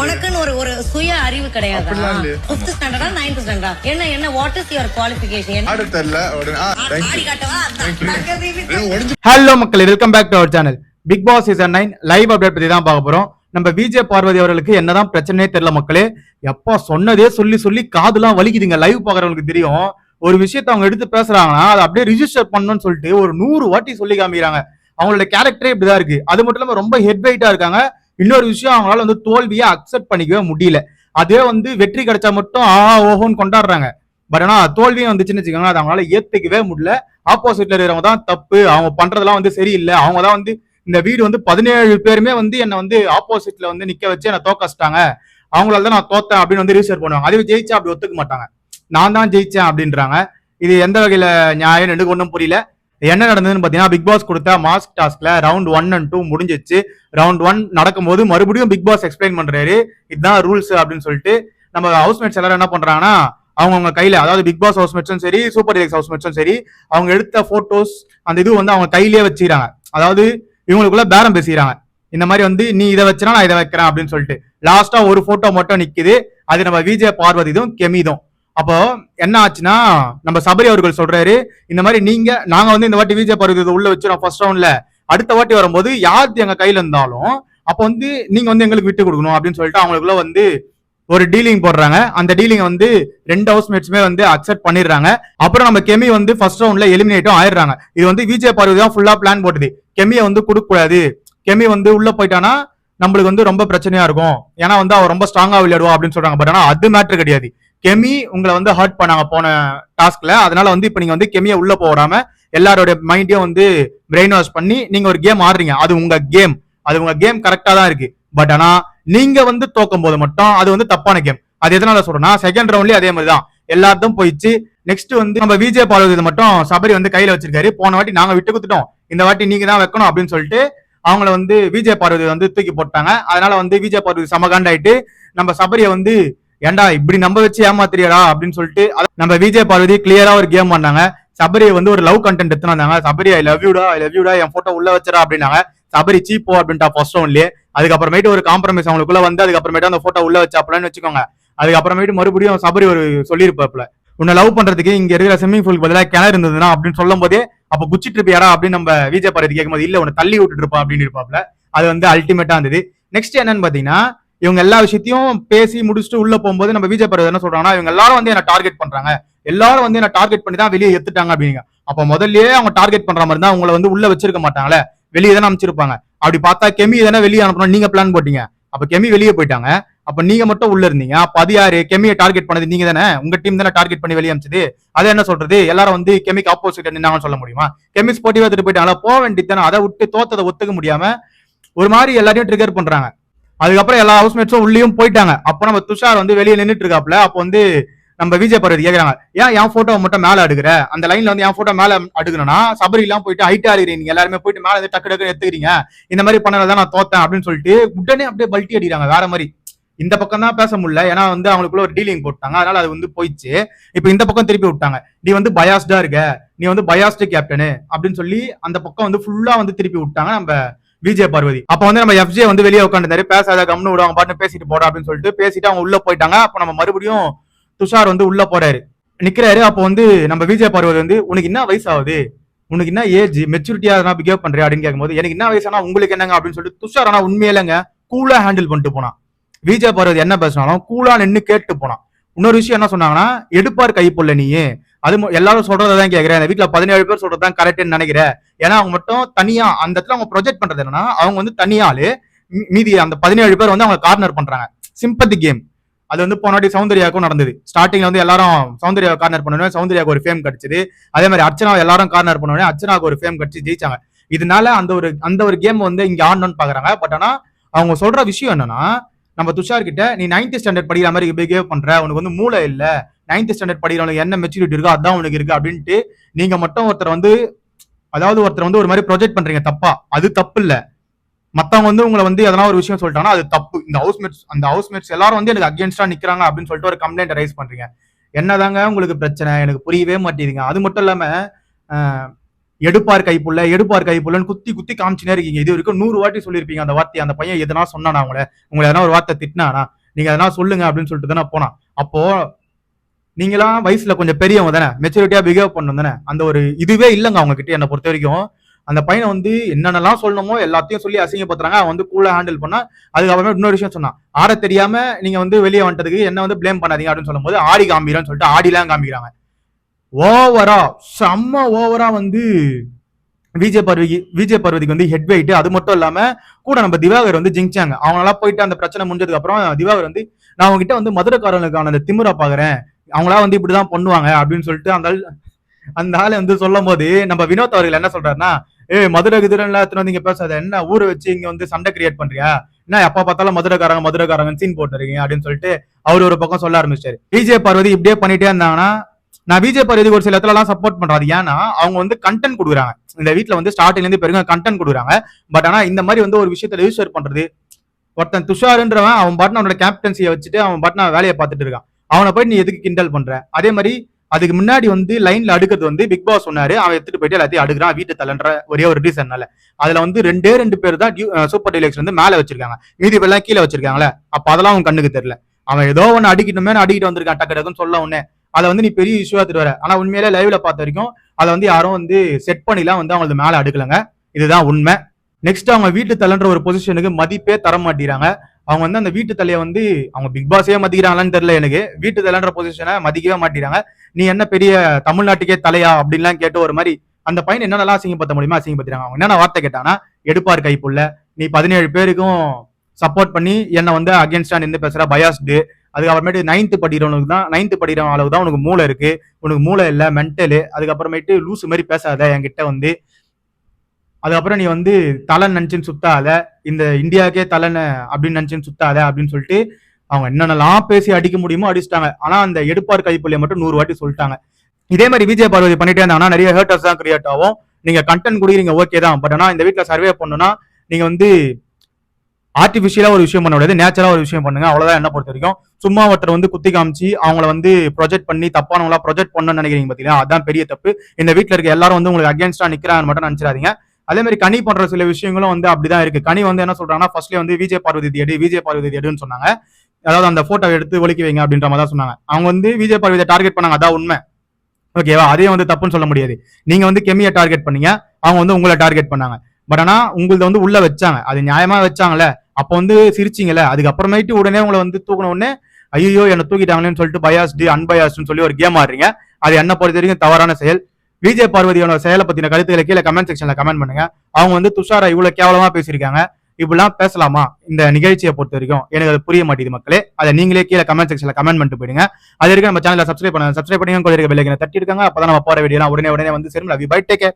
உனக்குன்னு ஒரு ஒரு சுய அறிவு கிடையாது. பிப்த் ஸ்டாண்டர்டா நைன்த் ஸ்டாண்டர்டா என்ன என்ன what is your qualification hello மக்கள் welcome back to our channel Bigg Boss season nine live update பத்தி தான் பார்க்க போறோம். நம்ம விஜய் பார்வதி அவர்களுக்கு என்னதான் பிரச்சனையே தெரியல மக்களே. எப்பா சொன்னதே சொல்லி சொல்லி காதுலாம் வலிக்குதுங்க. லைவ் பாக்குறவங்களுக்கு தெரியும். ஒரு விஷயத்த அவங்க எடுத்து பேசுறாங்கன்னா அதை அப்படியே ரிஜிஸ்டர் பண்ணணும்னு சொல்லிட்டு ஒரு நூறு வாட்டி சொல்லி காமிக்கிறாங்க. அவங்களோட கேரக்டரே இப்படிதான் இருக்கு. அது மட்டும் இல்லாம ரொம்ப ஹெட் வெயிட்டா இருக்காங்க. இன்னொரு விஷயம் அவங்களால வந்து தோல்வியை அக்செப்ட் பண்ணிக்கவே முடியல. அதே வந்து வெற்றி கிடைச்சா மட்டும் ஆ ஓஹோன்னு கொண்டாடுறாங்க. பட் ஆனா தோல்வியும் வந்துச்சுன்னு வச்சுக்கோங்க அதை அவங்களால ஏத்துக்கவே முடியல. ஆப்போசிட்ல இருக்கிறவங்க தான் தப்பு. அவங்க பண்றதெல்லாம் வந்து சரியில்லை. அவங்க தான் வந்து இந்த வீடு வந்து பதினேழு பேருமே வந்து என்னை வந்து ஆப்போசிட்ல வந்து நிக்க வச்சு என்னை தோக்கச்சிட்டாங்க அவங்களால தான் நான் தோத்தேன் அப்படின்னு வந்து ரிஜிஸ்டர் பண்ணுவாங்க. அதுவே ஜெயிச்சா அப்படி ஒத்துக்க மாட்டாங்க. நான் தான் ஜெயிச்சேன் அப்படின்றாங்க. இது எந்த வகையில நியாயம் எனக்கு ஒன்றும் புரியல. என்ன நடந்ததுன்னு பாத்தீங்கன்னா பிக் பாஸ் கொடுத்த மாஸ்க் டாஸ்க்ல ரவுண்ட் ஒன் அண்ட் டூ முடிஞ்சிச்சு. ரவுண்ட் ஒன் நடக்கும்போது மறுபடியும் பிக் பாஸ் எக்ஸ்பிளைன் பண்றாரு. இதுதான் ரூல்ஸ் அப்படின்னு சொல்லிட்டு நம்ம ஹவுஸ்மேட்ஸ் எல்லாரும் என்ன பண்றாங்கன்னா அவங்கவுங்க கையில அதாவது பிக் பாஸ் ஹவுஸ்மேட்ஸும் சரி சூப்பர் எக்ஸ் ஹவுஸ்மேட்ஸும் சரி அவங்க எடுத்த போட்டோஸ் அந்த இது வந்து அவங்க கையிலேயே வச்சுக்கிறாங்க. அதாவது இவங்களுக்குள்ள பேரம் பேசிக்கிறாங்க. இந்த மாதிரி வந்து நீ இதை வச்சுனா நான் இதை வைக்கிறேன் அப்படின்னு சொல்லிட்டு. லாஸ்டா ஒரு போட்டோ மட்டும் நிக்குது. அது நம்ம விஜய் பார்வதிதும் கெமிதும் அப்போ என்ன ஆச்சுன்னா நம்ம சபரி அவர்கள் சொல்றாரு இந்த மாதிரி நீங்க நாங்க வந்து இந்த வாட்டி விஜய் பார்வதி உள்ள வச்சிடும் ஃபர்ஸ்ட் ரவுண்ட்ல அடுத்த வாட்டி வரும்போது யார் எங்க கையில இருந்தாலும் அப்போ வந்து நீங்க வந்து எங்களுக்கு விட்டு கொடுக்கணும் அப்படின்னு சொல்லிட்டு அவங்களுக்குள்ள வந்து ஒரு டீலிங் போடுறாங்க. அந்த டீலிங் வந்து ரெண்டு ஹவுஸ்மேட்ஸுமே வந்து அக்செப்ட் பண்ணிடுறாங்க. அப்புறம் நம்ம கெமி வந்து ஃபர்ஸ்ட் ரவுண்ட்ல எலிமினேட்டும் ஆயிடுறாங்க. இது வந்து விஜய் பார்வதி தான் ஃபுல்லா பிளான் போட்டுது. கெமியை வந்து கொடுக்க கூடாது. கெமி வந்து உள்ள போயிட்டானா நம்மளுக்கு வந்து ரொம்ப பிரச்சனையா இருக்கும். ஏன்னா வந்து அவர் ரொம்ப ஸ்ட்ராங்கா விளையாடுவா அப்படின்னு சொல்றாங்க. பட் ஆனா அது மேட்ரு கிடையாது. கெமி உங்களை வந்து ஹர்ட் பண்ணாங்க போன டாஸ்க்ல அதனால வந்து இப்போ நீங்க வந்து கெமியை உள்ள போடாம எல்லாரோட மைண்டையும் வந்து பிரெயின் வாஷ் பண்ணி நீங்க ஒரு கேம் ஆடுறீங்க. அது உங்க கேம் அது உங்க கேம் கரெக்டா தான் இருக்கு. பட் ஆனா நீங்க வந்து தோக்கும் போது மட்டும் அது வந்து தப்பான கேம் அது எதனால சொல்றேன்னா செகண்ட் ரவுண்ட்லயே அதே மாதிரி தான். எல்லாத்தையும் போயிடுச்சு. நெக்ஸ்ட் வந்து நம்ம விஜய் பார்வதி மட்டும் சபரி வந்து கையில வச்சிருக்காரு. போன வாட்டி நாங்க விட்டு கொடுத்துட்டோம். இந்த வாட்டி நீங்க தான் வைக்கணும் அப்படின்னு சொல்லிட்டு அவங்கள வந்து விஜய் பார்வதி வந்து தூக்கி போட்டாங்க. அதனால வந்து விஜய் பார்வதி சமகாண்டாயிட்டு நம்ம சபரியை வந்து ஏன்டா இப்படி நம்ப வச்சு ஏமாத்துறியடா அப்படின்னு சொல்லிட்டு நம்ம விஜய் பார்வதி கிளியரா ஒரு கேம் பண்ணாங்க. சபரியை வந்து ஒரு லவ் கண்டென்ட் எடுத்துன்னு வந்தாங்க சபரி ஐ லவ் யூடா ஐ லவ் யூடா என் போட்டோ உள்ள வச்சடா அப்படின்னாங்க. சபரி சீப்போ அப்படின்ட்டா ஃபர்ஸ்ட் ரவுண்ட்லயே அதுக்கப்புறமேட்டு ஒரு காம்ப்ரமைஸ் அவங்களுக்குள்ள வந்து அதுக்கப்புறமேட்டு அந்த போட்டோ உள்ள வச்சாப்லன்னு வச்சுக்கோங்க. அதுக்கப்புறமேட்டு மறுபடியும் சபரி ஒரு சொல்லியிருப்பாப்ல உன்னை லவ் பண்றதுக்கு இங்க இருக்கிற ஸ்விம்மிங் பூலுக்கு பதிலாக கிணறு இருந்ததுன்னா அப்படின்னு சொல்லும் போதே அப்ப குச்சிட்டு இருப்பியாரா அப்படின்னு நம்ம விஜய் பார்வதி கேட்கும்போது இல்ல உன்னை தள்ளி விட்டுட்டு இருப்பா அப்படின்னு இருப்பாப்ல அது வந்து அல்டிமேட்டா இருந்தது. நெக்ஸ்ட் என்னன்னு பாத்தீங்கன்னா இவங்க எல்லா விஷயத்தையும் பேசி முடிச்சுட்டு உள்ள போகும்போது நம்ம விஜய் பார்வதி என்ன சொல்றாங்கன்னா இவங்க எல்லாரும் வந்து என்ன டார்கெட் பண்றாங்க. எல்லாரும் வந்து என்ன டார்கெட் பண்ணி தான் வெளியே எடுத்துட்டாங்க அப்படிங்க. அப்ப முதல்லயே அவங்க டார்கெட் பண்ற மாதிரி தான் உங்களை வந்து உள்ள வச்சிருக்க மாட்டாங்களே. வெளியே தானே அமைச்சிருப்பாங்க அப்படி பார்த்தா கெமி தானே வெளியே அனுப்பணும். நீங்க பிளான் போட்டீங்க. அப்ப கெமி வெளியே போயிட்டாங்க. அப்ப நீங்க மட்டும் உள்ள இருந்தீங்க. அப்ப அது யாரு? கெமியை டார்கெட் பண்ணது நீங்க தானே. உங்க டீம் தானே டார்கெட் பண்ணி வெளியே அமைச்சது அதை என்ன சொல்றது? எல்லாரும் வந்து கெமிக்கு ஆப்போசிட் நின்னாங்கன்னு சொல்ல முடியுமா? கெமி ஸ்போர்ட்டிவா எடுத்துட்டு போயிட்டாங்களா? போக வேண்டியதானே அதை விட்டு தோத்ததை ஒத்துக்க முடியாம ஒரு மாதிரி எல்லாரையும் ட்ரிகர் பண்றாங்க. அதுக்கப்புறம் எல்லா ஹவுஸ்மேட்ஸும் உள்ளேயும் போயிட்டாங்க. அப்போ நம்ம துஷார் வந்து வெளியே நின்றுட்டு இருக்காப்ல அப்போ வந்து நம்ம விஜய் பரவதி கேட்குறாங்க ஏன் என் போட்டோ மட்டும் மேல அடுக்கிற? அந்த லைன்ல வந்து என் போட்டோ மேல அடுக்கணும்னா சபரி எல்லாம் போயிட்டு ஹைட்டா இருக்கிறீங்க எல்லாருமே போயிட்டு மேல டக்கு டக்கு எடுத்துக்கிறீங்க. இந்த மாதிரி பண்ணதான் நான் தோத்தேன் அப்படின்னு சொல்லிட்டு உடனே அப்படியே பல்ட்டி அடிக்கிறாங்க வேற மாதிரி. இந்த பக்கம் தான் பேச முடியல ஏன்னா வந்து அவங்களுக்குள்ள ஒரு டீலிங் போட்டாங்க அதனால அது வந்து போயிடுச்சு. இப்போ இந்த பக்கம் திருப்பி விட்டாங்க நீ வந்து பயாஸ்டா இருக்க நீ வந்து பயாஸ்டு கேப்டனு அப்படின்னு சொல்லி அந்த பக்கம் வந்து ஃபுல்லா வந்து திருப்பி விட்டாங்க நம்ம விஜய பார்வதி. அப்ப வந்து நம்ம எஃப்ஜே வந்து வெளியே உட்காந்துருந்தாரு பேசாத கம்னு விடுவாங்க பாட்டு பேசிட்டு போடா அப்படின்னு சொல்லிட்டு பேசிட்டு அவங்க உள்ள போயிட்டாங்க. அப்ப நம்ம மறுபடியும் துஷார் வந்து உள்ள போறாரு. நிக்கிறாரு. அப்போ வந்து நம்ம விஜய பார்வதி வந்து உனக்கு என்ன வயசு ஆகுது? உனக்கு என்ன ஏஜ்? மெச்சூரிட்டியா நான் பிஹேவ் பண்றியா? அப்படின்னு கேட்கும்போது எனக்கு என்ன வயசானா? உங்களுக்கு என்னங்க? அப்படின்னு சொல்லிட்டு துஷார் ஆனா உண்மையிலங்க கூலா ஹேண்டில் பண்ணிட்டு போனான். விஜய் பார்வதி என்ன பேசினாலும் கூலா நின்று கேட்டு போனான். இன்னொரு விஷயம் என்ன சொன்னாங்கன்னா எடுப்பார் கைப்புள்ள நீ அது எல்லாரும் சொல்றதான் கேட்கிறேன் இந்த வீட்டுல பதினேழு பேர் சொல்றதுதான் கரெக்ட்னு நினைக்கிறேன். ஏன்னா அவங்க மட்டும் தனியா அந்த இடத்துல அவங்க ப்ரொஜெக்ட் பண்றது என்னன்னா அவங்க வந்து தனியாளு மீதி அந்த பதினேழு பேர் வந்து அவங்க கார்னர் பண்றாங்க. சிம்பத்தி கேம் அது வந்து போனாடி சௌந்தர்யாவுக்கும் நடந்தது. ஸ்டார்டிங்ல வந்து எல்லாரும் சௌந்தர்யா கார்னர் பண்ணுவேன் சௌந்தர்யாவுக்கு ஒரு ஃபேம் கிடைச்சது. அதே மாதிரி அர்ச்சனா எல்லாரும் கார்னர் பண்ணுவேன் அர்ச்சனாவுக்கு ஒரு ஃபேம் கிடைச்சி ஜெயிச்சாங்க. இதனால அந்த ஒரு அந்த ஒரு கேம் வந்து இங்க ஆடணும்னு பாக்குறாங்க. பட் ஆனா அவங்க சொல்ற விஷயம் என்னன்னா நம்ம துஷார் கிட்ட நீ நைன்த் ஸ்டாண்டர்ட் படிக்கிற மாதிரி பிஹேவ் பண்ற. உனக்கு வந்து மூளை இல்லை. நைன்த் ஸ்டாண்டர்ட் படிக்கிறவனுக்கு என்ன மெச்சூரிட்டி இருக்கோ அதான் உனக்கு இருக்கு அப்படின்ட்டு நீங்க மட்டும் ஒருத்தர் வந்து அதாவது ஒருத்தர் வந்து ஒரு மாதிரி ப்ரொஜெக்ட் பண்றீங்க தப்பா. அது தப்பு இல்ல. மத்தவங்க வந்து உங்களை வந்து எதனா ஒரு விஷயம் சொல்லிட்டாங்கன்னா அது தப்பு. இந்த ஹவுஸ்மேட்ஸ் அந்த ஹவுஸ்மேட்ஸ் எல்லாரும் வந்து எனக்கு அகேன்ஸ்டா நிக்கிறாங்க அப்படின்னு சொல்லிட்டு ஒரு கம்ப்ளைண்ட் ரைஸ் பண்றீங்க. என்னதாங்க உங்களுக்கு பிரச்சனை? எனக்கு புரியவே மாட்டேங்குதுங்க. அது மட்டும் இல்லாம எடுப்பார் கைப்புள்ள எடுப்பார் கைப்புள்ளன்னு குத்தி குத்தி காமிச்சுனே இருக்கீங்க. இது வரைக்கும் நூறு வாட்டி சொல்லியிருப்பீங்க அந்த வார்த்தையை. அந்த பையன் எதனா சொன்னானா உங்களை? உங்களை எதனா ஒரு வார்த்தை திட்டினானா? நீங்க எதனா சொல்லுங்க அப்படின்னு சொல்லிட்டு தானே போனா அப்போ நீங்களாம் வயசுல கொஞ்சம் பெரியவங்க தானே? மெச்சூரிட்டியா பிஹேவ் பண்ணணும் தானே? அந்த ஒரு இதுவே இல்லைங்க அவங்க கிட்ட என்னை பொறுத்த வரைக்கும். அந்த பையனை வந்து என்னென்னலாம் சொல்லணுமோ எல்லாத்தையும் சொல்லி அசிங்கப்படுத்துறாங்க. அவன் வந்து கூலா ஹேண்டில் பண்ணா அதுக்கப்புறமே இன்னொரு விஷயம் சொன்னான். ஆட தெரியாம நீங்க வந்து வெளியே வந்துட்டதுக்கு என்ன வந்து பிளேம் பண்ணாதீங்க அப்படின்னு சொல்லும்போது ஆடி காமிக்கிறான்னு சொல்லிட்டு ஆடிலாம் காமிக்கிறாங்க. ஓவரா செம்ம ஓவரா வந்து விஜய் பார்வதி விஜய் பர்வதிக்கு வந்து ஹெட் வெயிட் அது மட்டும் இல்லாம கூட நம்ம திவாகர் வந்து ஜிங்சாங்க அவங்களாம் போயிட்டு அந்த பிரச்சனை முடிஞ்சதுக்கு அப்புறம் திவாகர் வந்து நான் அவங்க வந்து மதுரைக்காரனுக்கான அந்த திமுறை பாக்குறேன். அவங்களா வந்து இப்படிதான் பண்ணுவாங்க அப்படின்னு சொல்லிட்டு அந்த ஆள் அந்த ஆள் வந்து சொல்லும் போது நம்ம வினோத் அவர்கள் என்ன சொல்றாருன்னா ஏ மதுரை குதிரன்ல எத்தனை வந்து இங்க பேசாத? என்ன ஊரை வச்சு இங்க வந்து சண்டை கிரியேட் பண்றியா? என்ன எப்ப பார்த்தாலும் மதுரைக்காரங்க மதுரைக்காரங்க சீன் போட்டுருக்கீங்க அப்படின்னு சொல்லிட்டு அவர் ஒரு பக்கம் சொல்ல ஆரம்பிச்சாரு. விஜய் பார்வதி இப்படியே பண்ணிட்டே இருந்தாங்கன்னா நான் விஜய் பார்வதி ஒரு சில இடத்துல எல்லாம் சப்போர்ட் பண்றாரு ஏன்னா அவங்க வந்து கண்டென்ட் கொடுக்குறாங்க. இந்த வீட்டுல வந்து ஸ்டார்டிங்ல இருந்து பெருங்க கண்டென்ட் கொடுக்குறாங்க. பட் ஆனா இந்த மாதிரி வந்து ஒரு விஷயத்த ரெஜிஸ்டர் பண்றது ஒருத்தன் துஷாருன்றவன் அவன் பாட்டு அவனோட கேப்டன்சியை வச்சுட்டு அவன் பாட்டு நான் வேலையை பார்த்துட்டு இருக்கான். அவனை போய் நீ எதுக்கு கிண்டல் பண்ற? அதே மாதிரி அதுக்கு முன்னாடி வந்து லைன்ல அடுக்கிறது வந்து பிக் பாஸ் சொன்னாரு. அவன் எடுத்துட்டு போயிட்டு எல்லாத்தையும் அடுக்கிறான். வீட்டு தலன்ற ஒரே ஒரு ரீசன்னால அதுல வந்து ரெண்டே ரெண்டு பேர் தான் சூப்பர் டீலக்ஸ் வந்து மேல வச்சிருக்காங்க. மீதி பேர்லாம் கீழே வச்சிருக்காங்களே. அப்ப அதெல்லாம் அவன் கண்ணுக்கு தெரியல. அவன் ஏதோ ஒன்னு அடிக்கணுமே அடிக்கிட்டு வந்திருக்கான். டக்கு டக்குன்னு சொல்ல உடனே. அதை வந்து நீ பெரிய இஷ்யூ எடுத்துட்டு வர. ஆனா உண்மையிலே லைவ்ல பார்த்த வரைக்கும் அதை வந்து யாரும் வந்து செட் பண்ணிலாம் வந்து அவங்களுக்கு மேல அடுக்கலங்க. இதுதான் உண்மை. நெக்ஸ்ட் அவங்க வீட்டு தலைன்ற ஒரு பொசிஷனுக்கு மதிப்பே தர மாட்டேங்கிறாங்க. அவங்க வந்து அந்த வீட்டு தலையை வந்து அவங்க பிக் பாஸே மதிக்கிறாங்களான்னு தெரியல எனக்கு. வீட்டு தலைன்ற பொசிஷனை மதிக்கவே மாட்டேங்கிறாங்க. நீ என்ன பெரிய தமிழ்நாட்டுக்கே தலையா அப்படின்லாம் கேட்டு ஒரு மாதிரி அந்த பையன் என்னென்னலாம் அசிங்கப்படுத்த முடியுமா அசிங்கப்படுத்துறாங்க அவங்க என்னென்ன வார்த்தை கேட்டானா எடுப்பார் கைப்புள்ள. நீ பதினேழு பேருக்கும் சப்போர்ட் பண்ணி என்னை வந்து அகேன்ஸ்டா நின்று பேசுற பயாஸ்டு அதுக்கப்புறமேட்டு நைன்த்து படிக்கிறவனுக்கு தான் நைன்த்து படிக்கிற அளவு தான் உனக்கு மூளை இருக்கு. உனக்கு மூளை இல்லை மென்டலு அதுக்கப்புறமேட்டு லூசு மாதிரி பேசாத என்கிட்ட வந்து அதுக்கப்புறம் நீ வந்து தலை நினச்சின்னு சுத்தாத இந்த இந்தியாவுக்கே தலைன்னு அப்படின்னு நினச்சின்னு சுத்தாத அப்படின்னு சொல்லிட்டு அவங்க என்னென்னலாம் பேசி அடிக்க முடியுமோ அடிச்சிட்டாங்க. ஆனால் அந்த எடுப்பார் கைப்புள்ளிய மட்டும் நூறு வாட்டி சொல்லிட்டாங்க. இதே மாதிரி விஜய் பார்வதி பண்ணிட்டே இருந்தாங்கன்னா நிறைய ஹேட்டர்ஸ் தான் கிரியேட் ஆகும். நீங்கள் கண்டென்ட் கொடுக்குறீங்க ஓகே தான். பட் ஆனால் இந்த வீட்டில் சர்வே பண்ணணும்னா நீங்கள் வந்து ஆர்டிஃபிஷியலாக ஒரு விஷயம் பண்ண முடியாது நேச்சுரலாக ஒரு விஷயம் பண்ணுங்க. அவ்வளோதான் என்ன பொறுத்த வரைக்கும். சும்மா ஒருத்தர் வந்து குத்தி காமிச்சு அவங்கள வந்து ப்ரொஜெக்ட் பண்ணி தப்பானவங்களா ப்ரொஜெக்ட் பண்ணணும்னு நினைக்கிறீங்க பார்த்தீங்களா அதான் பெரிய தப்பு. இந்த வீட்டில் இருக்க எல்லாரும் வந்து உங்களுக்கு அகேன்ஸ்டாக நிற்கிறாங்கன்னு மட்டும் நினச்சிடாதீங்க. அதே மாதிரி கனி பண்ற சில விஷயங்களும் வந்து அப்படிதான் இருக்கு. கனி வந்து என்ன சொல்றாங்கன்னா ஃபர்ஸ்ட்ல வந்து விஜய் பார்வதி எடு விஜய் பார்வதி எடுன்னு சொன்னாங்க. அதாவது அந்த போட்டோ எடுத்து ஒழிக்கி வைங்க அப்படின்ற மாதிரி தான் சொன்னாங்க. அவங்க வந்து விஜய் பார்வதியை டார்கெட் பண்ணாங்க. அதான் உண்மை. ஓகேவா அதையும் வந்து தப்புன்னு சொல்ல முடியாது. நீங்க வந்து கெமியை டார்கெட் பண்ணீங்க. அவங்க வந்து உங்களை டார்கெட் பண்ணாங்க. பட் ஆனா உங்களத வந்து உள்ள வச்சாங்க. அது நியாயமா வச்சாங்கல்ல. அப்போ வந்து சிரிச்சிங்கல்ல. அதுக்கப்புறமேட்டு உடனே உங்களை வந்து தூக்கின உடனே ஐயோ என்ன தூக்கிட்டாங்களேன்னு சொல்லிட்டு பயாஸ்டு அன்பயாஸ்டுன்னு சொல்லி ஒரு கேம் ஆடுறீங்க. அது என்ன பொறுத்த வரைக்கும் தவறான செயல். விஜய் பார்வதியோட செயலை பத்தின கருத்துக்களை கீழே கமெண்ட் செக்ஷன்ல கமெண்ட் பண்ணுங்க. அவங்க வந்து துஷாரா இவ்வளவு கேவலமா பேசியிருக்காங்க. இப்படிலாம் பேசலாமா? இந்த நிகழ்ச்சியை பொறுத்த வரைக்கும் எனக்கு அது புரிய மாட்டேது மக்களே. அதை நீங்களே கீழே கமெண்ட் செக்ஷன்ல கமெண்ட் பண்ணிட்டு போயிடுங்க. அது வரைக்கும் நம்ம சேனலை சப்ஸ்கிரைப் பண்ணுங்க சப்ஸ்கிரைப் பண்ணி கொஞ்சம் பெல்லைக்கனை தட்டி இருக்காங்க அப்பதான் நம்ம போற வீடியோ உடனே உடனே வந்து சேரும். Love bye take